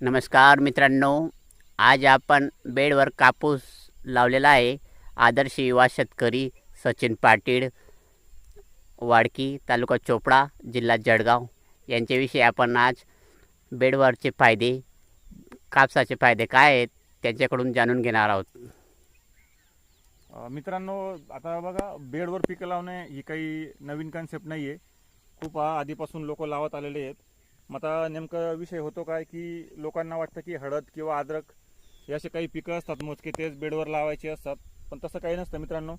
नमस्कार मित्रांनो आज आपण बेडवर कापूस लावलेला आहे. आदर्श युवा शेतकरी सचिन पाटील वाडकी तालुका चोपडा जिल्हा जळगाव यांच्याविषयी आपण आज बेडवरचे फायदे कापसाचे फायदे काय आहेत त्यांच्याकडून जाणून घेणार आहोत. मित्रांनो आता बघा बेडवर पिकं लावणे ही काही नवीन कन्सेप्ट नाही आहे खूप आधीपासून लोक लावत आलेले आहेत. मग आता नेमकं विषय होतो काय की लोकांना वाटतं की हळद किंवा अद्रक हे असे काही पिकं असतात मोजके तेच बेडवर लावायचे असतात. पण तसं काही नसतं मित्रांनो.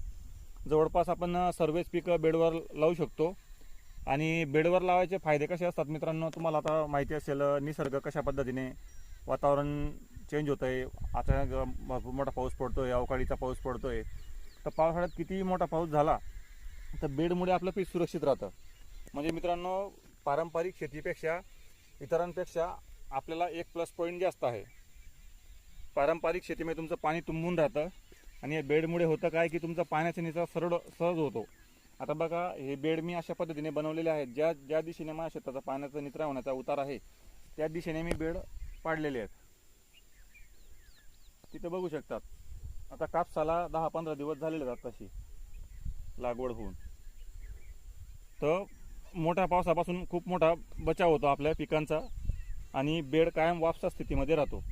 जवळपास आपण सर्वच पिकं बेडवर लावू शकतो. आणि बेडवर लावायचे फायदे कसे असतात मित्रांनो? तुम्हाला आता माहिती असेल निसर्ग कशा पद्धतीने वातावरण चेंज होतं आहे अचानक भरपूर मोठा पाऊस पडतो आहे अवकाळीचा पाऊस पडतो आहे तर पावसाळ्यात कितीही मोठा पाऊस झाला तर बेडमुळे आपलं पीक सुरक्षित राहतं. म्हणजे मित्रांनो पारंपरिक शेतीपेक्षा इतरांपेक्षा आपल्याला एक प्लस पॉईंट जास्त आहे. पारंपरिक शेतीमध्ये तुमचं पाणी तुंबून राहतं आणि या बेडमुळे होतं काय की तुमचा पाण्याचा निचरा सरळ सहज होतो. आता बघा हे बेड मी अशा पद्धतीने बनवलेले आहेत. ज्या ज्या दिशेने माझ्या शेताचा पाण्याचा निचरा होण्याचा उतार आहे त्या दिशेने मी बेड पाडलेले आहेत. तिथं बघू शकतात. आता कापसाला दहा पंधरा दिवस झालेले आहेत तशी लागवड होऊन. तर मोठ्या पावसापासून खूप मोठा बचाव होतो आपल्या पिकांचा आणि बेड कायम वापसा स्थितीमध्ये राहतो.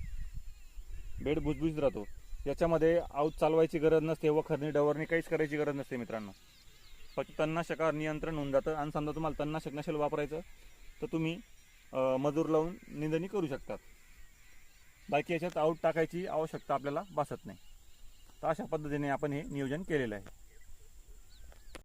बेड भुसभुशीत राहतो. याच्यामध्ये आऊत चालवायची गरज नसते वखरणी डवरणी काहीच करायची गरज नसते मित्रांनो. फक्त तणनाशकावर नियंत्रण होऊन जातं आणि समजा तुम्हाला तन्नाशक नसेल वापरायचं तर तुम्ही मजूर लावून निंदणी करू शकतात. बाकी याच्यात आऊट टाकायची आवश्यकता आपल्याला भासत नाही. तर अशा पद्धतीने आपण हे नियोजन केलेलं आहे.